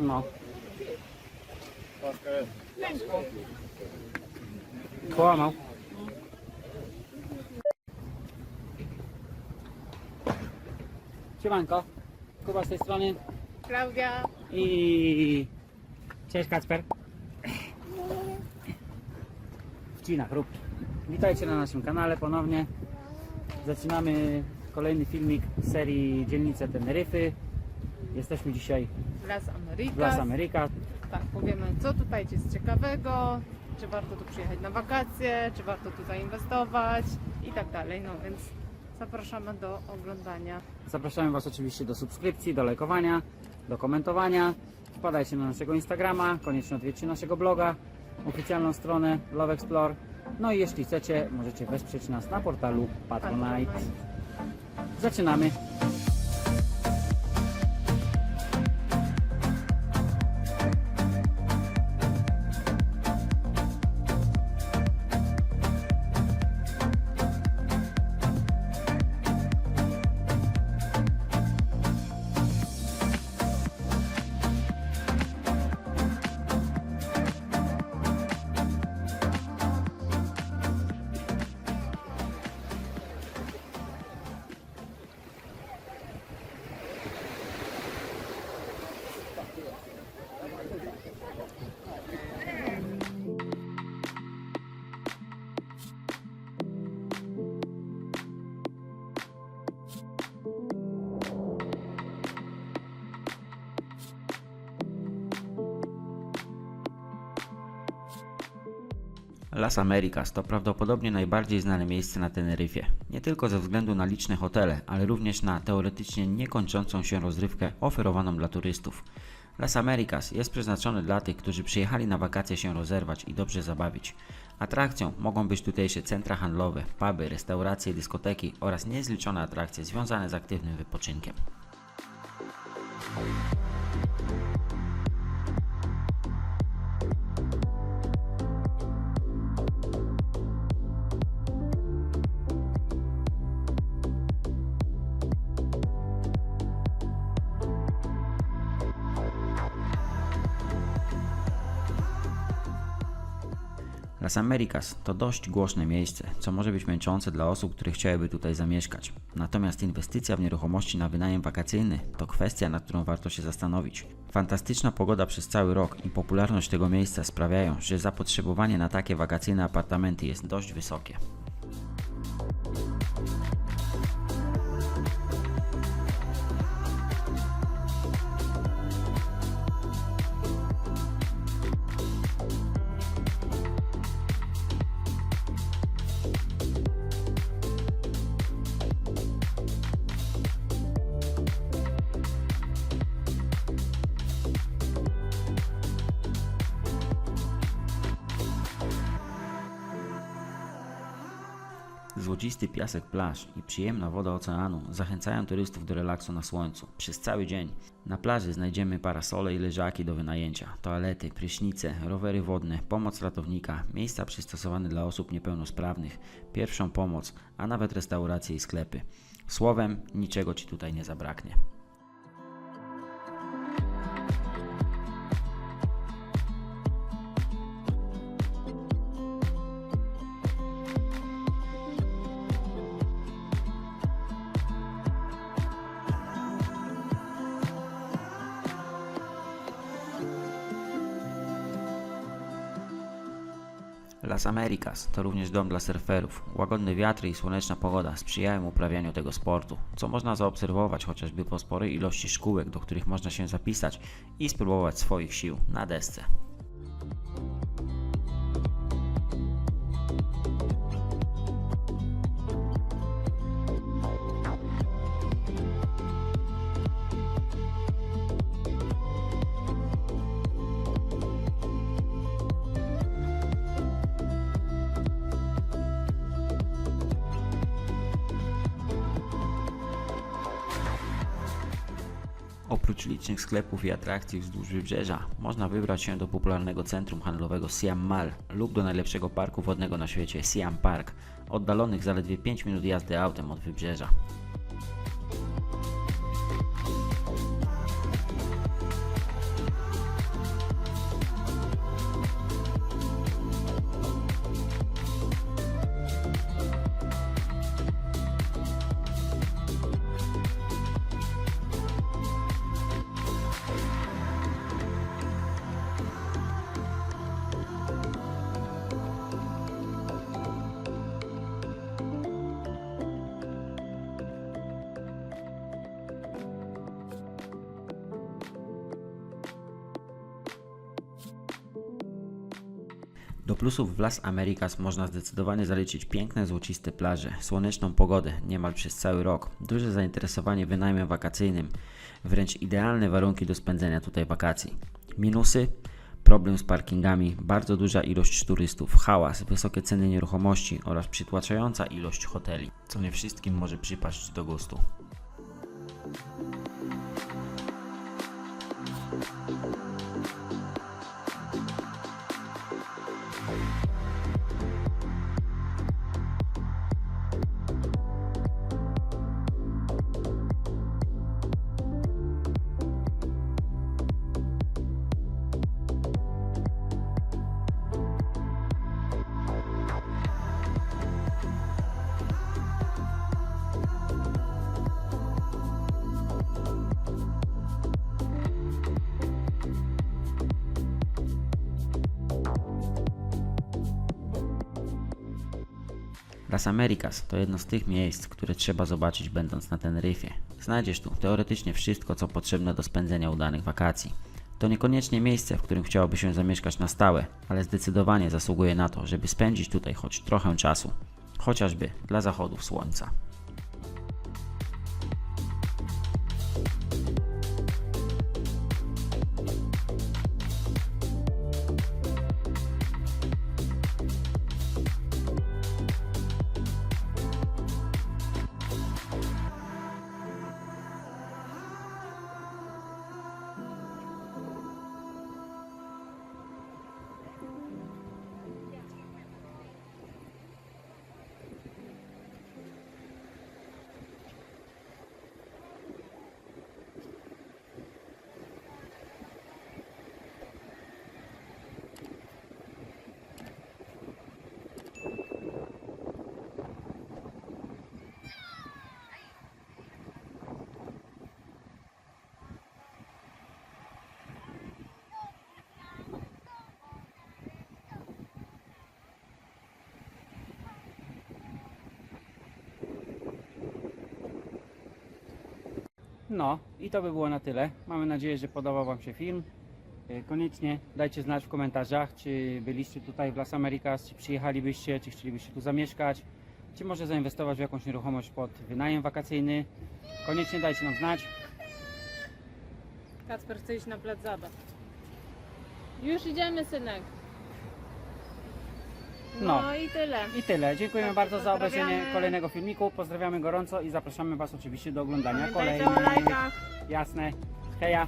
No. Kłamał. Siemanko. Kuba z tej strony. Klaudia. I cześć Kacper. Wcina chrupki. Witajcie na naszym kanale ponownie. Zaczynamy kolejny filmik z serii Dzielnice Teneryfy. Jesteśmy dzisiaj Las Americas. Las. Tak, powiemy co tutaj jest ciekawego, czy warto tu przyjechać na wakacje, czy warto tu zainwestować i tak dalej. No więc zapraszamy do oglądania. Zapraszamy Was oczywiście do subskrypcji, do lajkowania, do komentowania. Wpadajcie na naszego Instagrama, koniecznie odwiedźcie naszego bloga, oficjalną stronę Love Explore. No i jeśli chcecie, możecie wesprzeć nas na portalu Patronite. Zaczynamy. Las Americas to prawdopodobnie najbardziej znane miejsce na Teneryfie. Nie tylko ze względu na liczne hotele, ale również na teoretycznie niekończącą się rozrywkę oferowaną dla turystów. Las Americas jest przeznaczony dla tych, którzy przyjechali na wakacje się rozerwać i dobrze zabawić. Atrakcją mogą być tutejsze centra handlowe, puby, restauracje, dyskoteki oraz niezliczone atrakcje związane z aktywnym wypoczynkiem. Las Americas to dość głośne miejsce, co może być męczące dla osób, które chciałyby tutaj zamieszkać. Natomiast inwestycja w nieruchomości na wynajem wakacyjny to kwestia, nad którą warto się zastanowić. Fantastyczna pogoda przez cały rok i popularność tego miejsca sprawiają, że zapotrzebowanie na takie wakacyjne apartamenty jest dość wysokie. Złocisty piasek plaż i przyjemna woda oceanu zachęcają turystów do relaksu na słońcu przez cały dzień. Na plaży znajdziemy parasole i leżaki do wynajęcia, toalety, prysznice, rowery wodne, pomoc ratownika, miejsca przystosowane dla osób niepełnosprawnych, pierwszą pomoc, a nawet restauracje i sklepy. Słowem, niczego Ci tutaj nie zabraknie. Las Americas to również dom dla surferów. Łagodne wiatry i słoneczna pogoda sprzyjają uprawianiu tego sportu, co można zaobserwować chociażby po sporej ilości szkółek, do których można się zapisać i spróbować swoich sił na desce. Oprócz licznych sklepów i atrakcji wzdłuż wybrzeża, można wybrać się do popularnego centrum handlowego Siam Mall lub do najlepszego parku wodnego na świecie Siam Park, oddalonych zaledwie 5 minut jazdy autem od wybrzeża. Do plusów w Las Americas można zdecydowanie zaliczyć piękne złociste plaże, słoneczną pogodę niemal przez cały rok, duże zainteresowanie wynajmem wakacyjnym, wręcz idealne warunki do spędzenia tutaj wakacji. Minusy? Problem z parkingami, bardzo duża ilość turystów, hałas, wysokie ceny nieruchomości oraz przytłaczająca ilość hoteli, co nie wszystkim może przypaść do gustu. Las Americas to jedno z tych miejsc, które trzeba zobaczyć będąc na Teneryfie. Znajdziesz tu teoretycznie wszystko, co potrzebne do spędzenia udanych wakacji. To niekoniecznie miejsce, w którym chciałoby się zamieszkać na stałe, ale zdecydowanie zasługuje na to, żeby spędzić tutaj choć trochę czasu. Chociażby dla zachodów słońca. No i to by było na tyle. Mamy nadzieję, że podobał Wam się film. E, Koniecznie dajcie znać w komentarzach, czy byliście tutaj w Las Americas, czy przyjechalibyście, czy chcielibyście tu zamieszkać, czy może zainwestować w jakąś nieruchomość pod wynajem wakacyjny. Koniecznie dajcie nam znać. Kacper chce iść na plac zabaw. Już idziemy, synek. No, No. i tyle. I tyle. Dziękujemy Tak, bardzo za obejrzenie kolejnego filmiku. Pozdrawiamy gorąco i zapraszamy Was oczywiście do oglądania kolejnych. Jasne. Heja.